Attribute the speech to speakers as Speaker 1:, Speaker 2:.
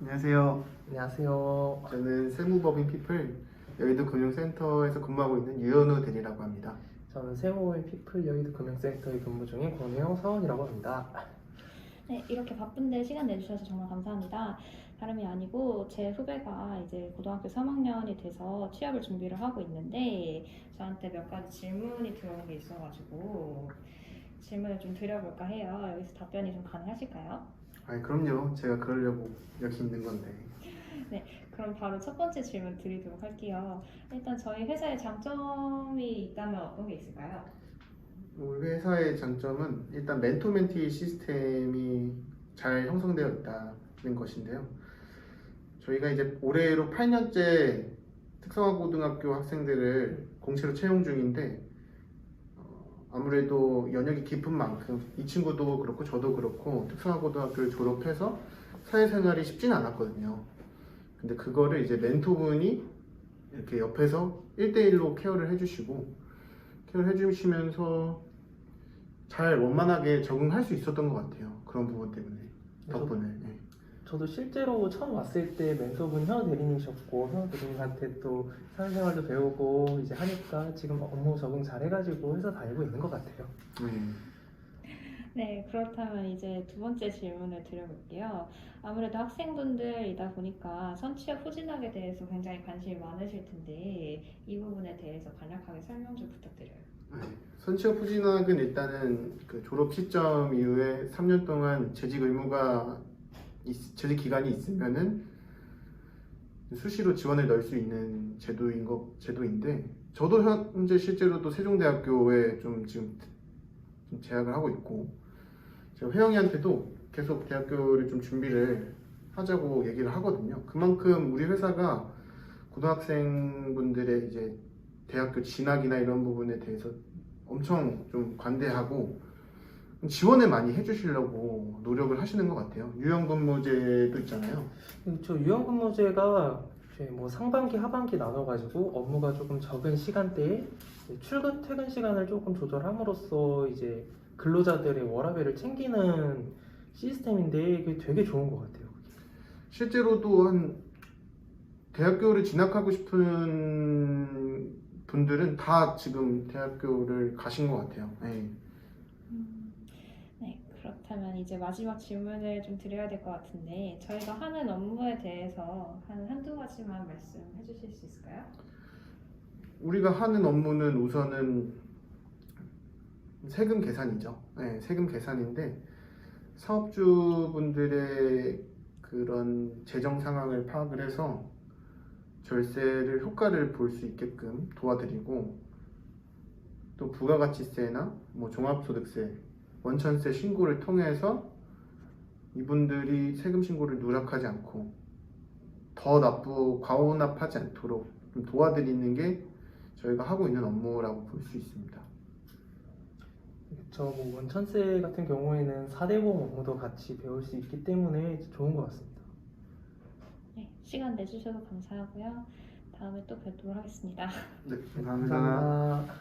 Speaker 1: 안녕하세요.
Speaker 2: 안녕하세요.
Speaker 1: 저는 세무법인 피플 여의도 금융센터에서 근무하고 있는 유현우 대리라고 합니다.
Speaker 2: 저는 세모인 피플 여의도 금융센터에 근무 중인 권혜영 사원이라고 합니다.
Speaker 3: 네, 이렇게 바쁜데 시간 내주셔서 정말 감사합니다. 다름이 아니고 제 후배가 이제 고등학교 3학년이 돼서 취업을 준비를 하고 있는데 저한테 몇 가지 질문이 들어온 게 있어가지고 질문을 좀 드려볼까 해요. 여기서 답변이 좀 가능하실까요?
Speaker 1: 아 그럼요. 제가 그러려고 여기 있는 건데.
Speaker 3: 그럼 바로 첫 번째 질문 드리도록 할게요. 일단 저희 회사에 장점이 있다면 어떤 게 있을까요?
Speaker 1: 우리 회사의 장점은 일단 멘토멘티 시스템이 잘 형성되어 있다는 것인데요. 저희가 이제 올해로 8년째 특성화 고등학교 학생들을 공채로 채용 중인데 어, 아무래도 연역이 깊은 만큼 이 친구도 그렇고 저도 그렇고 특성화 고등학교를 졸업해서 사회생활이 쉽지는 않았거든요. 근데 그거를 이제 멘토분이 이렇게 옆에서 1대1로 케어를 해주시고 케어를 해주시면서 잘 원만하게 적응할 수 있었던 것 같아요. 그런 부분 때문에 덕분에. 네.
Speaker 2: 저도 실제로 처음 왔을 때 멘토분 현 대리님이셨고 현 대리님한테 또 사회생활도 배우고 이제 하니까 지금 업무 적응 잘 해가지고 회사 다니고 있는 것 같아요.
Speaker 1: 네.
Speaker 3: 네, 그렇다면 이제 두 번째 질문을 드려볼게요. 아무래도 학생분들이다 보니까 선취업 후진학에 대해서 굉장히 관심이 많으실 텐데 이 부분에 대해서 간략하게 설명 좀 부탁드려요.
Speaker 1: 네. 선취업 후진학은 일단은 그 졸업 시점 이후에 3년 동안 재직 의무가 있- 재직 기간이 있으면은 수시로 지원을 넣을 수 있는 제도인 것 제도인데 저도 현재 실제로도 세종대학교에 좀 지금 좀 재학을 하고 있고 제가 회영이한테도 계속 대학교를 좀 준비를 하자고 얘기를 하거든요. 그만큼 우리 회사가 고등학생분들의 이제 대학교 진학이나 이런 부분에 대해서 엄청 좀 관대하고 지원을 많이 해주시려고 노력을 하시는 것 같아요. 유연근무제도 있잖아요.
Speaker 2: 저 유연근무제가 뭐 상반기 하반기 나눠가지고 업무가 조금 적은 시간대에 출근 퇴근 시간을 조금 조절함으로써 이제 근로자들의 워라밸을 챙기는 시스템인데 그게 되게 좋은 것 같아요.
Speaker 1: 실제로도 한 대학교를 진학하고 싶은 분들은 다 지금 대학교를 가신 것 같아요. 네.
Speaker 3: 이제 마지막 질문을 좀 드려야 될 것 같은데 저희가 하는 업무에 대해서 한 한두 가지만 말씀해 주실 수 있을까요?
Speaker 1: 우리가 하는 업무는 우선은 세금 계산이죠. 네, 세금 계산인데 사업주분들의 그런 재정 상황을 파악을 해서 절세를 효과를 볼 수 있게끔 도와드리고 또 부가가치세나 뭐 종합소득세, 원천세 신고를 통해서 이분들이 세금 신고를 누락하지 않고 더 납부 과오납하지 않도록 좀 도와드리는 게 저희가 하고 있는 업무라고 볼 수 있습니다.
Speaker 2: 저뭐 원천세 같은 경우에는 4대 보험 업무도 같이 배울 수 있기 때문에 좋은 것 같습니다.
Speaker 3: 네, 시간 내주셔서 감사하고요. 다음에 또 뵙도록 하겠습니다.
Speaker 1: 네,
Speaker 2: 감사합니다.